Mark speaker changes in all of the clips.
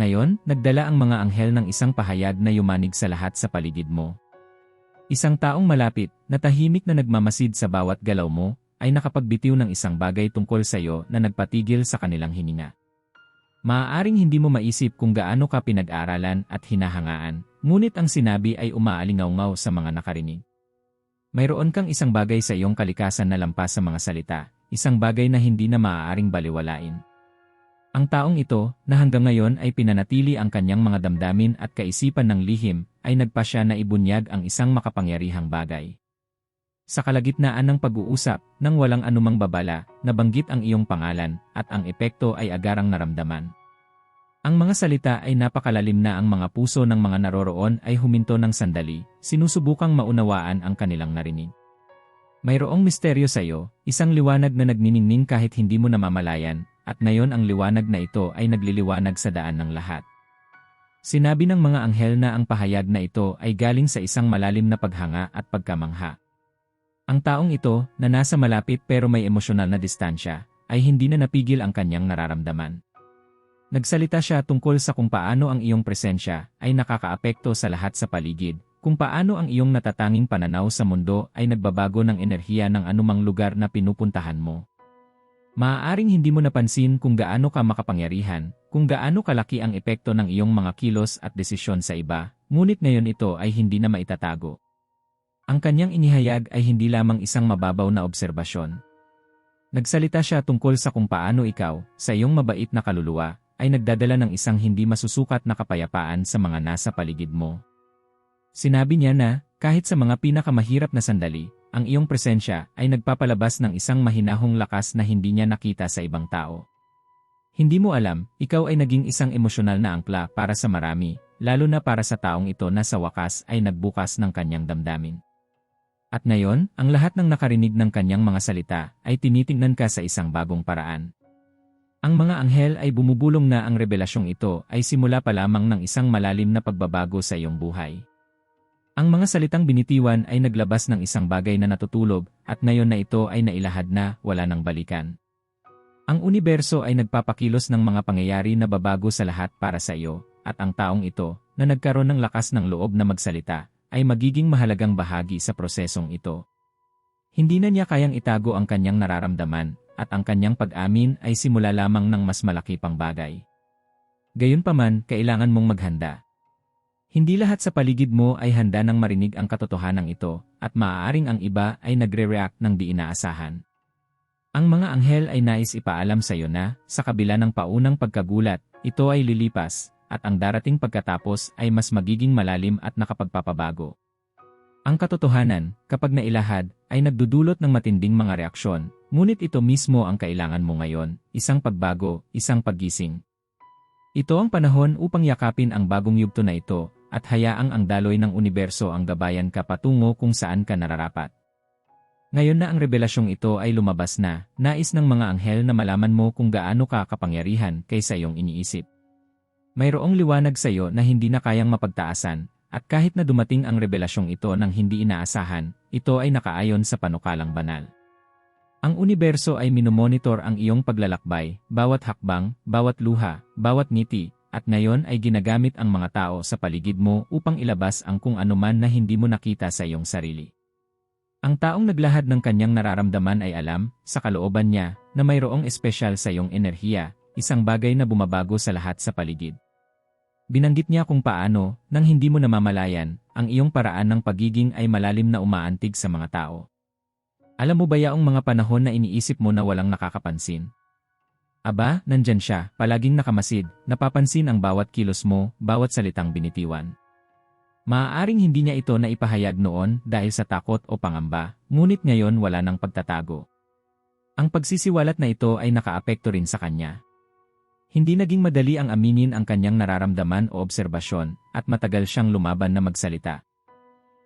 Speaker 1: Ngayon, nagdala ang mga anghel ng isang pahayag na yumanig sa lahat sa paligid mo. Isang taong malapit, na tahimik na nagmamasid sa bawat galaw mo, ay nakapagbitiw ng isang bagay tungkol sa iyo na nagpatigil sa kanilang hininga. Maaaring hindi mo maisip kung gaano ka pinag-aralan at hinahangaan, ngunit ang sinabi ay umaalingaw sa mga nakarinig. Mayroon kang isang bagay sa iyong kalikasan na lampas sa mga salita, isang bagay na hindi na maaaring baliwalain. Ang taong ito, na hanggang ngayon ay pinanatili ang kanyang mga damdamin at kaisipan ng lihim, ay nagpasya na ibunyag ang isang makapangyarihang bagay. Sa kalagitnaan ng pag-uusap, nang walang anumang babala, nabanggit ang iyong pangalan, at ang epekto ay agarang naramdaman. Ang mga salita ay napakalalim na ang mga puso ng mga naroroon ay huminto ng sandali, sinusubukang maunawaan ang kanilang narinig. Mayroong misteryo sa iyo, isang liwanag na nagniningning kahit hindi mo namamalayan, at ngayon ang liwanag na ito ay nagliliwanag sa daan ng lahat. Sinabi ng mga anghel na ang pahayag na ito ay galing sa isang malalim na paghanga at pagkamangha. Ang taong ito, na nasa malapit pero may emosyonal na distansya, ay hindi na napigil ang kanyang nararamdaman. Nagsalita siya tungkol sa kung paano ang iyong presensya ay nakakaapekto sa lahat sa paligid, kung paano ang iyong natatanging pananaw sa mundo ay nagbabago ng enerhiya ng anumang lugar na pinupuntahan mo. Maaaring hindi mo napansin kung gaano ka makapangyarihan, kung gaano kalaki ang epekto ng iyong mga kilos at desisyon sa iba, ngunit ngayon ito ay hindi na maitatago. Ang kanyang inihayag ay hindi lamang isang mababaw na obserbasyon. Nagsalita siya tungkol sa kung paano ikaw, sa iyong mabait na kaluluwa, ay nagdadala ng isang hindi masusukat na kapayapaan sa mga nasa paligid mo. Sinabi niya na, kahit sa mga pinakamahirap na sandali, ang iyong presensya ay nagpapalabas ng isang mahinahong lakas na hindi niya nakita sa ibang tao. Hindi mo alam, ikaw ay naging isang emosyonal na angkla para sa marami, lalo na para sa taong ito na sa wakas ay nagbukas ng kanyang damdamin. At ngayon, ang lahat ng nakarinig ng kanyang mga salita ay tinitingnan ka sa isang bagong paraan. Ang mga anghel ay bumubulong na ang revelasyong ito ay simula pa lamang ng isang malalim na pagbabago sa iyong buhay. Ang mga salitang binitiwan ay naglabas ng isang bagay na natutulog at ngayon na ito ay nailahad na wala nang balikan. Ang universo ay nagpapakilos ng mga pangyayari na babago sa lahat para sa iyo, at ang taong ito, na nagkaroon ng lakas ng loob na magsalita, ay magiging mahalagang bahagi sa prosesong ito. Hindi na niya kayang itago ang kanyang nararamdaman, at ang kanyang pag-amin ay simula lamang ng mas malaki pang bagay. Gayunpaman, kailangan mong maghanda. Hindi lahat sa paligid mo ay handa nang marinig ang katotohanan ito, at maaaring ang iba ay nagre-react ng di inaasahan. Ang mga anghel ay nais ipaalam sa iyo na, sa kabila ng paunang pagkagulat, ito ay lilipas, at ang darating pagkatapos ay mas magiging malalim at nakapagpapabago. Ang katotohanan, kapag nailahad, ay nagdudulot ng matinding mga reaksyon, ngunit ito mismo ang kailangan mo ngayon, isang pagbago, isang paggising. Ito ang panahon upang yakapin ang bagong yugto na ito, at hayaang ang daloy ng universo ang gabayan ka patungo kung saan ka nararapat. Ngayon na ang revelasyong ito ay lumabas na, nais ng mga anghel na malaman mo kung gaano ka kapangyarihan kaysa iyong iniisip. Mayroong liwanag sa iyo na hindi na kayang mapagtaasan, at kahit na dumating ang revelasyong ito ng hindi inaasahan, ito ay nakaayon sa panukalang banal. Ang universo ay minomonitor ang iyong paglalakbay, bawat hakbang, bawat luha, bawat ngiti, at ngayon ay ginagamit ang mga tao sa paligid mo upang ilabas ang kung anuman na hindi mo nakita sa iyong sarili. Ang taong naglahad ng kanyang nararamdaman ay alam, sa kalooban niya, na mayroong espesyal sa iyong enerhiya, isang bagay na bumabago sa lahat sa paligid. Binanggit niya kung paano, nang hindi mo namamalayan, ang iyong paraan ng pagiging ay malalim na umaantig sa mga tao. Alam mo ba yaong mga panahon na iniisip mo na walang nakakapansin? Aba, nandyan siya, palaging nakamasid, napapansin ang bawat kilos mo, bawat salitang binitiwan. Maaaring hindi niya ito na ipahayag noon dahil sa takot o pangamba, ngunit ngayon wala nang pagtatago. Ang pagsisiwalat na ito ay nakaapekto rin sa kanya. Hindi naging madali ang aminin ang kanyang nararamdaman o obserbasyon, at matagal siyang lumaban na magsalita.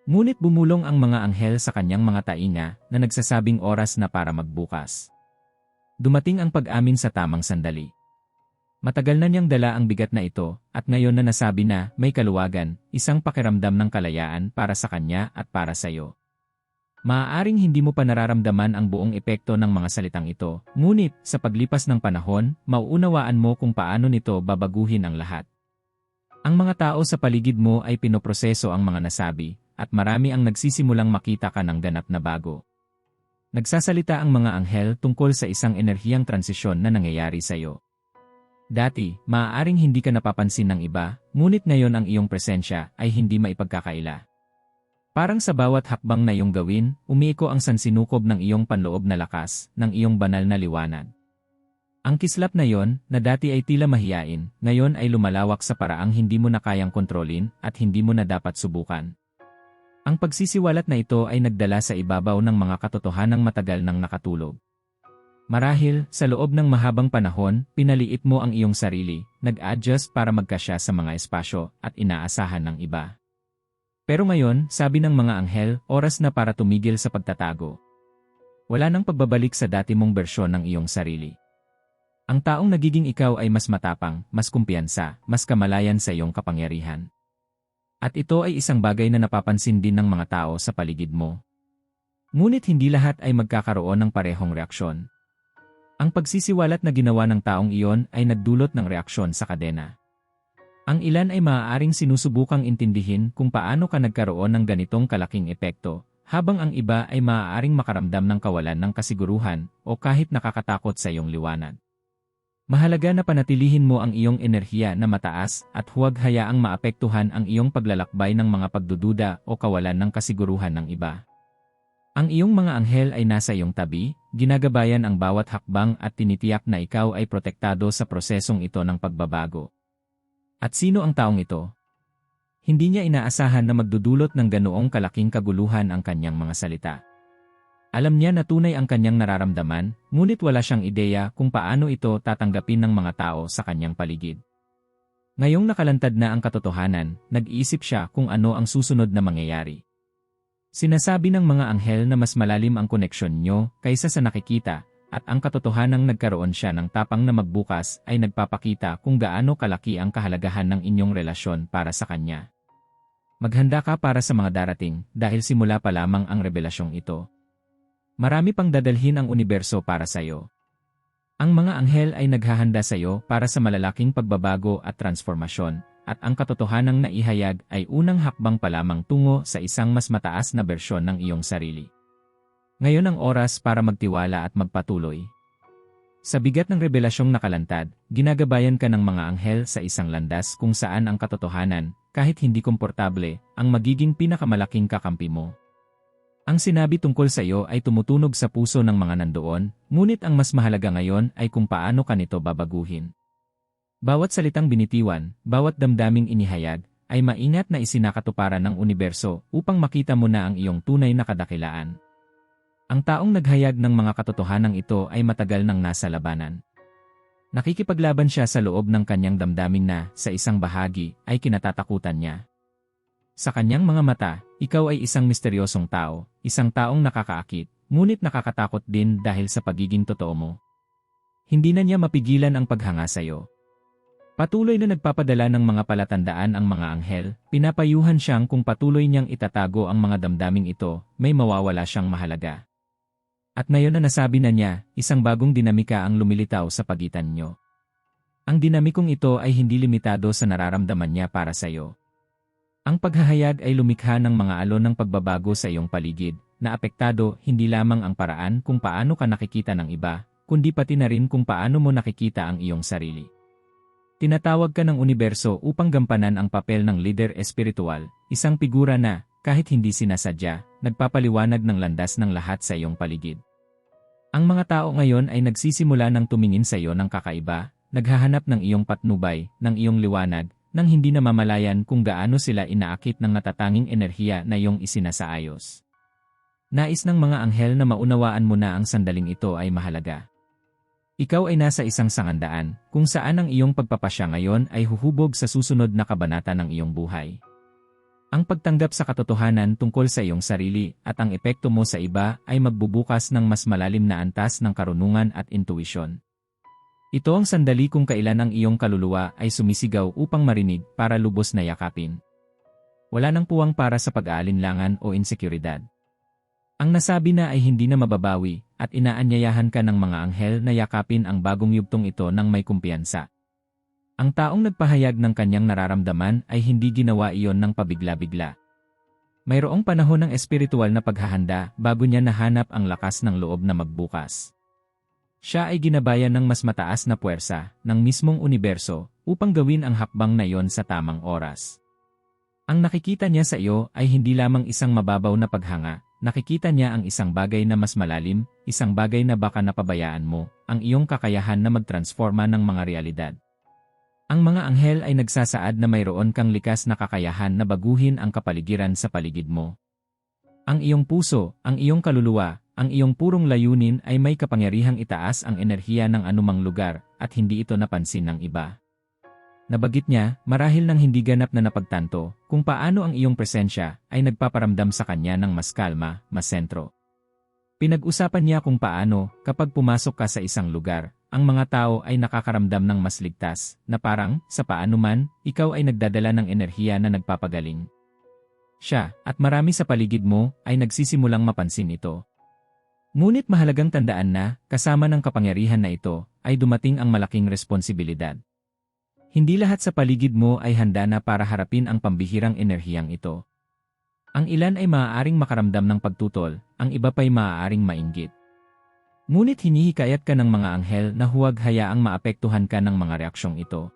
Speaker 1: Ngunit bumulong ang mga anghel sa kanyang mga tainga na nagsasabing oras na para magbukas. Dumating ang pag-amin sa tamang sandali. Matagal na niyang dala ang bigat na ito, at ngayon na nasabi na may kaluwagan, isang pakiramdam ng kalayaan para sa kanya at para sa iyo. Maaaring hindi mo pa nararamdaman ang buong epekto ng mga salitang ito, ngunit sa paglipas ng panahon, mauunawaan mo kung paano nito babaguhin ang lahat. Ang mga tao sa paligid mo ay pinoproseso ang mga nasabi, at marami ang nagsisimulang makita ka ng ganap na bago. Nagsasalita ang mga anghel tungkol sa isang enerhiyang transisyon na nangyayari sa iyo. Dati, maaaring hindi ka napapansin ng iba, ngunit ngayon ang iyong presensya ay hindi maipagkakaila. Parang sa bawat hakbang na iyong gawin, umiiko ang sansinukob ng iyong panloob na lakas, ng iyong banal na liwanag. Ang kislap na yon, na dati ay tila mahiyain, ngayon ay lumalawak sa paraang hindi mo na kayang kontrolin at hindi mo na dapat subukan. Ang pagsisiwalat na ito ay nagdala sa ibabaw ng mga katotohanang matagal nang nakatulog. Marahil, sa loob ng mahabang panahon, pinaliit mo ang iyong sarili, nag-adjust para magkasya sa mga espasyo, at inaasahan ng iba. Pero ngayon, sabi ng mga anghel, oras na para tumigil sa pagtatago. Wala nang pagbabalik sa dati mong bersyon ng iyong sarili. Ang taong nagiging ikaw ay mas matapang, mas kumpiyansa, mas kamalayan sa iyong kapangyarihan. At ito ay isang bagay na napapansin din ng mga tao sa paligid mo. Ngunit hindi lahat ay magkakaroon ng parehong reaksyon. Ang pagsisiwalat na ginawa ng taong iyon ay nagdulot ng reaksyon sa kadena. Ang ilan ay maaaring sinusubukang intindihin kung paano ka nagkaroon ng ganitong kalaking epekto, habang ang iba ay maaaring makaramdam ng kawalan ng kasiguruhan o kahit nakakatakot sa iyong liwanag. Mahalaga na panatilihin mo ang iyong enerhiya na mataas at huwag hayaang maapektuhan ang iyong paglalakbay ng mga pagdududa o kawalan ng kasiguruhan ng iba. Ang iyong mga anghel ay nasa iyong tabi, ginagabayan ang bawat hakbang at tinitiyak na ikaw ay protektado sa prosesong ito ng pagbabago. At sino ang taong ito? Hindi niya inaasahan na magdudulot ng ganoong kalaking kaguluhan ang kanyang mga salita. Alam niya na tunay ang kanyang nararamdaman, ngunit wala siyang ideya kung paano ito tatanggapin ng mga tao sa kanyang paligid. Ngayong nakalantad na ang katotohanan, nag-iisip siya kung ano ang susunod na mangyayari. Sinasabi ng mga anghel na mas malalim ang koneksyon nyo kaysa sa nakikita, at ang katotohanang nagkaroon siya ng tapang na magbukas ay nagpapakita kung gaano kalaki ang kahalagahan ng inyong relasyon para sa kanya. Maghanda ka para sa mga darating dahil simula pa lamang ang revelasyong ito. Marami pang dadalhin ang universo para sa iyo. Ang mga anghel ay naghahanda sa iyo para sa malalaking pagbabago at transformasyon, at ang katotohanang naihayag ay unang hakbang pa lamang tungo sa isang mas mataas na bersyon ng iyong sarili. Ngayon ang oras para magtiwala at magpatuloy. Sa bigat ng revelasyong nakalantad, ginagabayan ka ng mga anghel sa isang landas kung saan ang katotohanan, kahit hindi komportable, ang magiging pinakamalaking kakampi mo. Ang sinabi tungkol sa iyo ay tumutunog sa puso ng mga nandoon, ngunit ang mas mahalaga ngayon ay kung paano ka nito babaguhin. Bawat salitang binitiwan, bawat damdaming inihayag, ay maingat na isinakatuparan ng universo upang makita mo na ang iyong tunay na kadakilaan. Ang taong naghayag ng mga katotohanan ito ay matagal nang nasa labanan. Nakikipaglaban siya sa loob ng kanyang damdamin na, sa isang bahagi, ay kinatatakutan niya. Sa kanyang mga mata, ikaw ay isang misteryosong tao, isang taong nakakaakit, ngunit nakakatakot din dahil sa pagiging totoo mo. Hindi na niya mapigilan ang paghanga sa iyo. Patuloy na nagpapadala ng mga palatandaan ang mga anghel, pinapayuhan siyang kung patuloy niyang itatago ang mga damdaming ito, may mawawala siyang mahalaga. At ngayon na nasabi na niya, isang bagong dinamika ang lumilitaw sa pagitan niyo. Ang dinamikong ito ay hindi limitado sa nararamdaman niya para sa iyo. Ang paghahayag ay lumikha ng mga alon ng pagbabago sa iyong paligid, na apektado hindi lamang ang paraan kung paano ka nakikita ng iba, kundi pati na rin kung paano mo nakikita ang iyong sarili. Tinatawag ka ng universo upang gampanan ang papel ng leader espiritual, isang figura na, kahit hindi sinasadya, nagpapaliwanag ng landas ng lahat sa iyong paligid. Ang mga tao ngayon ay nagsisimula ng tumingin sa iyo ng kakaiba, naghahanap ng iyong patnubay, ng iyong liwanag, nang hindi namamalayan kung gaano sila inaakit ng natatanging enerhiya na iyong isinasaayos. Nais ng mga anghel na maunawaan mo na ang sandaling ito ay mahalaga. Ikaw ay nasa isang sangandaan, kung saan ang iyong pagpapasya ngayon ay huhubog sa susunod na kabanata ng iyong buhay. Ang pagtanggap sa katotohanan tungkol sa iyong sarili at ang epekto mo sa iba ay magbubukas ng mas malalim na antas ng karunungan at intuisyon. Ito ang sandali kung kailan ang iyong kaluluwa ay sumisigaw upang marinig para lubos na yakapin. Wala nang puwang para sa pag-aalinlangan o insekuridad. Ang nasabi na ay hindi na mababawi at inaanyayahan ka ng mga anghel na yakapin ang bagong yugtong ito ng may kumpiyansa. Ang taong nagpahayag ng kanyang nararamdaman ay hindi ginawa iyon ng pabigla-bigla. Mayroong panahon ng espiritual na paghahanda bago niya nahanap ang lakas ng loob na magbukas. Siya ay ginabayan ng mas mataas na puwersa ng mismong universo upang gawin ang hakbang na iyon sa tamang oras. Ang nakikita niya sa iyo ay hindi lamang isang mababaw na paghanga, nakikita niya ang isang bagay na mas malalim, isang bagay na baka napabayaan mo, ang iyong kakayahan na magtransforma ng mga realidad. Ang mga anghel ay nagsasaad na mayroon kang likas na kakayahan na baguhin ang kapaligiran sa paligid mo. Ang iyong puso, ang iyong kaluluwa, ang iyong purong layunin ay may kapangyarihang itaas ang enerhiya ng anumang lugar at hindi ito napansin ng iba. Nabagit niya, marahil nang hindi ganap na napagtanto, kung paano ang iyong presensya ay nagpaparamdam sa kanya ng mas kalma, mas sentro. Pinag-usapan niya kung paano, kapag pumasok ka sa isang lugar, ang mga tao ay nakakaramdam ng mas ligtas, na parang, sa paano man, ikaw ay nagdadala ng enerhiya na nagpapagaling. Siya, at marami sa paligid mo, ay nagsisimulang mapansin ito. Ngunit mahalagang tandaan na, kasama ng kapangyarihan na ito, ay dumating ang malaking responsibilidad. Hindi lahat sa paligid mo ay handa na para harapin ang pambihirang enerhiyang ito. Ang ilan ay maaaring makaramdam ng pagtutol, ang iba pa'y maaaring mainggit. Ngunit hinihikayat ka ng mga anghel na huwag hayaang maapektuhan ka ng mga reaksyong ito.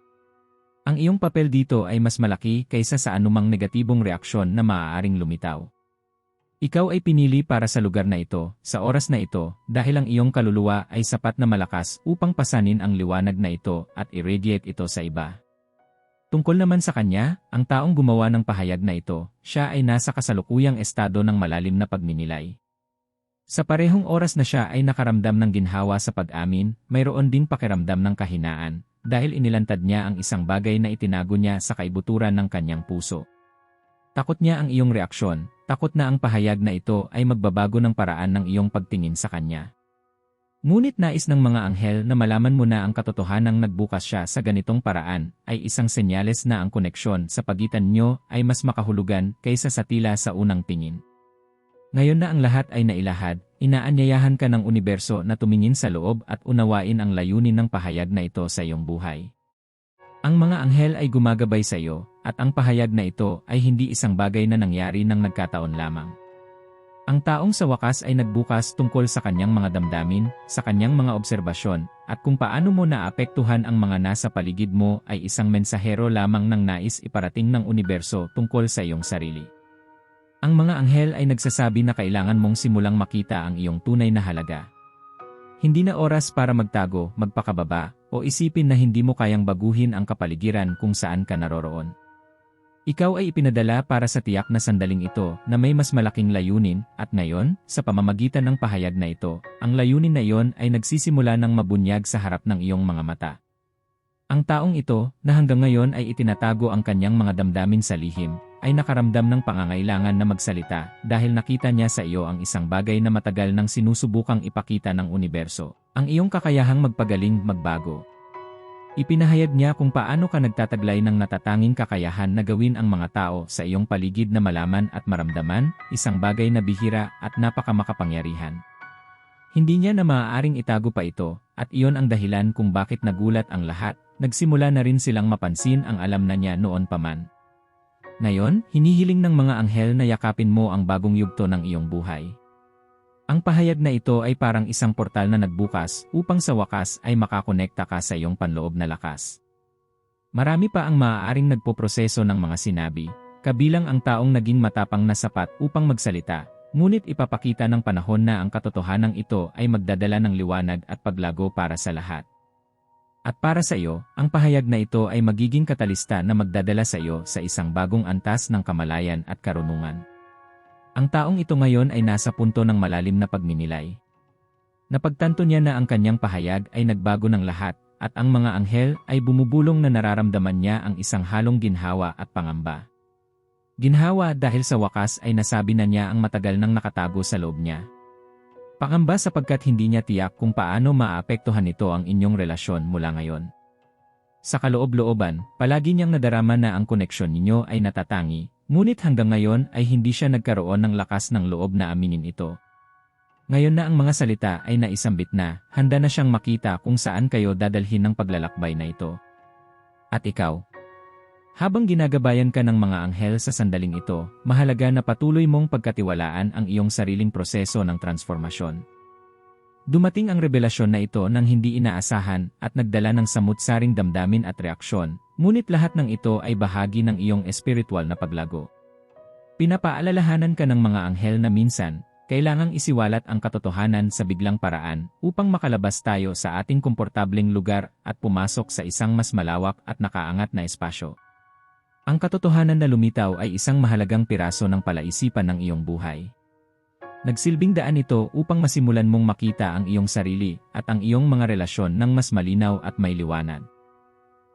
Speaker 1: Ang iyong papel dito ay mas malaki kaysa sa anumang negatibong reaksyon na maaaring lumitaw. Ikaw ay pinili para sa lugar na ito, sa oras na ito, dahil ang iyong kaluluwa ay sapat na malakas upang pasanin ang liwanag na ito at irradiate ito sa iba. Tungkol naman sa kanya, ang taong gumawa ng pahayag na ito, siya ay nasa kasalukuyang estado ng malalim na pagninilay. Sa parehong oras na siya ay nakaramdam ng ginhawa sa pag-amin, mayroon din pakiramdam ng kahinaan, dahil inilantad niya ang isang bagay na itinago niya sa kaibuturan ng kanyang puso. Takot niya ang iyong reaksyon, takot na ang pahayag na ito ay magbabago ng paraan ng iyong pagtingin sa kanya. Ngunit nais ng mga anghel na malaman mo na ang katotohanang nagbukas siya sa ganitong paraan ay isang senyales na ang koneksyon sa pagitan nyo ay mas makahulugan kaysa sa tila sa unang tingin. Ngayon na ang lahat ay nailahad, inaanyayahan ka ng universo na tumingin sa loob at unawain ang layunin ng pahayag na ito sa iyong buhay. Ang mga anghel ay gumagabay sa iyo, at ang pahayag na ito ay hindi isang bagay na nangyari ng nagkataon lamang. Ang taong sa wakas ay nagbukas tungkol sa kanyang mga damdamin, sa kanyang mga obserbasyon, at kung paano mo naapektuhan ang mga nasa paligid mo ay isang mensahero lamang ng nais iparating ng universo tungkol sa iyong sarili. Ang mga anghel ay nagsasabi na kailangan mong simulang makita ang iyong tunay na halaga. Hindi na oras para magtago, magpakababa, o isipin na hindi mo kayang baguhin ang kapaligiran kung saan ka naroroon. Ikaw ay ipinadala para sa tiyak na sandaling ito na may mas malaking layunin at ngayon, sa pamamagitan ng pahayag na ito, ang layunin na iyon ay nagsisimula ng mabunyag sa harap ng iyong mga mata. Ang taong ito, na hanggang ngayon ay itinatago ang kanyang mga damdamin sa lihim, ay nakaramdam ng pangangailangan na magsalita dahil nakita niya sa iyo ang isang bagay na matagal nang sinusubukang ipakita ng universo, ang iyong kakayahang magpagaling magbago. Ipinahayag niya kung paano ka nagtataglay ng natatanging kakayahan na gawin ang mga tao sa iyong paligid na malaman at maramdaman, isang bagay na bihira at napakamakapangyarihan. Hindi niya na maaaring itago pa ito, at iyon ang dahilan kung bakit nagulat ang lahat, nagsimula na rin silang mapansin ang alam na niya noon pa man. Ngayon, hinihiling ng mga anghel na yakapin mo ang bagong yugto ng iyong buhay. Ang pahayag na ito ay parang isang portal na nagbukas upang sa wakas ay makakonekta ka sa iyong panloob na lakas. Marami pa ang maaaring nagpoproseso ng mga sinabi, kabilang ang taong naging matapang na sapat upang magsalita, ngunit ipapakita ng panahon na ang katotohanan ito ay magdadala ng liwanag at paglago para sa lahat. At para sa iyo, ang pahayag na ito ay magiging katalista na magdadala sa iyo sa isang bagong antas ng kamalayan at karunungan. Ang taong ito ngayon ay nasa punto ng malalim na pagminilay. Napagtanto niya na ang kanyang pahayag ay nagbago ng lahat at ang mga anghel ay bumubulong na nararamdaman niya ang isang halong ginhawa at pangamba. Ginhawa dahil sa wakas ay nasabi na niya ang matagal nang nakatago sa loob niya. Pangamba sapagkat hindi niya tiyak kung paano maapektuhan nito ang inyong relasyon mula ngayon. Sa kaloob-looban, palagi niyang nadarama na ang koneksyon ninyo ay natatangi, ngunit hanggang ngayon ay hindi siya nagkaroon ng lakas ng loob na aminin ito. Ngayon na ang mga salita ay naisambit na, handa na siyang makita kung saan kayo dadalhin ng paglalakbay na ito. At ikaw? Habang ginagabayan ka ng mga anghel sa sandaling ito, mahalaga na patuloy mong pagkatiwalaan ang iyong sariling proseso ng transformasyon. Dumating ang revelasyon na ito nang hindi inaasahan at nagdala ng samut-saring damdamin at reaksyon, ngunit lahat ng ito ay bahagi ng iyong espiritual na paglago. Pinapaalalahanan ka ng mga anghel na minsan, kailangang isiwalat ang katotohanan sa biglang paraan upang makalabas tayo sa ating komportableng lugar at pumasok sa isang mas malawak at nakaangat na espasyo. Ang katotohanan na lumitaw ay isang mahalagang piraso ng palaisipan ng iyong buhay. Nagsilbing daan ito upang masimulan mong makita ang iyong sarili at ang iyong mga relasyon ng mas malinaw at may liwanag.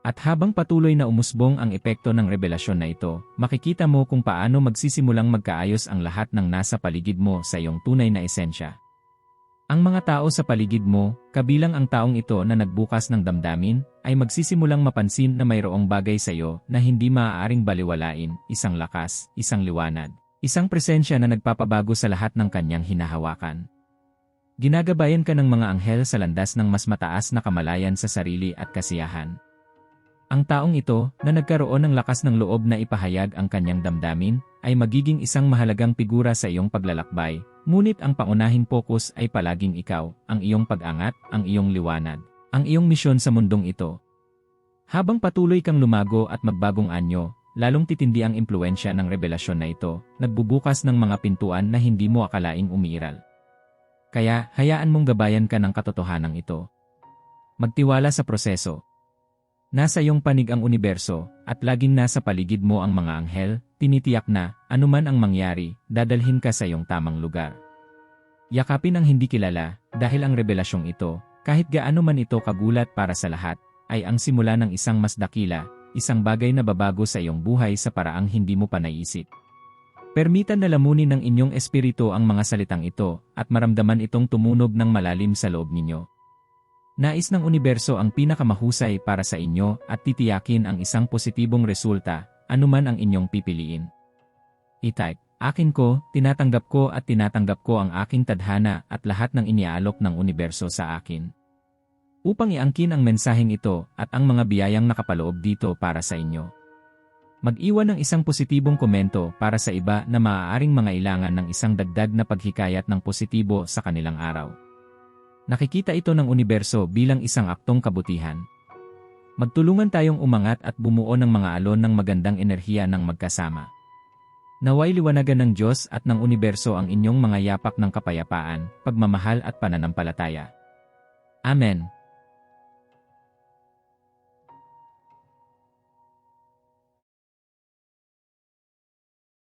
Speaker 1: At habang patuloy na umusbong ang epekto ng revelasyon na ito, makikita mo kung paano magsisimulang magkaayos ang lahat ng nasa paligid mo sa iyong tunay na esensya. Ang mga tao sa paligid mo, kabilang ang taong ito na nagbukas ng damdamin, ay magsisimulang mapansin na mayroong bagay sa iyo na hindi maaaring baliwalain, isang lakas, isang liwanag, isang presensya na nagpapabago sa lahat ng kanyang hinahawakan. Ginagabayan ka ng mga anghel sa landas ng mas mataas na kamalayan sa sarili at kasiyahan. Ang taong ito, na nagkaroon ng lakas ng loob na ipahayag ang kanyang damdamin, ay magiging isang mahalagang figura sa iyong paglalakbay, Ngunit ang pangunahing focus ay palaging ikaw, ang iyong pag-angat, ang iyong liwanag, ang iyong misyon sa mundong ito. Habang patuloy kang lumago at magbagong anyo, lalong titindi ang impluensya ng revelasyon na ito, nagbubukas ng mga pintuan na hindi mo akalaing umiiral. Kaya, hayaan mong gabayan ka ng katotohanan ito. Magtiwala sa proseso. Nasa iyong panig ang universo, at laging nasa paligid mo ang mga anghel, tinitiyak na, anuman ang mangyari, dadalhin ka sa iyong tamang lugar. Yakapin ang hindi kilala, dahil ang revelasyong ito, kahit gaano man ito kagulat para sa lahat, ay ang simula ng isang mas dakila, isang bagay na babago sa iyong buhay sa paraang hindi mo pa naisip. Permitan na lamunin ng inyong espiritu ang mga salitang ito at maramdaman itong tumunog ng malalim sa loob ninyo. Nais ng universo ang pinakamahusay para sa inyo at titiyakin ang isang positibong resulta anuman ang inyong pipiliin. I-type, akin ko, tinatanggap ko at tinatanggap ko ang aking tadhana at lahat ng iniaalok ng universo sa akin. Upang iangkin ang mensaheng ito at ang mga biyayang nakapaloob dito para sa inyo. Mag-iwan ng isang positibong komento para sa iba na maaaring mga ilangan ng isang dagdag na paghikayat ng positibo sa kanilang araw. Nakikita ito ng universo bilang isang aktong kabutihan. Magtulungan tayong umangat at bumuo ng mga alon ng magandang enerhiya ng magkasama. Naway liwanagan ng Diyos at ng universo ang inyong mga yapak ng kapayapaan, pagmamahal at pananampalataya. Amen.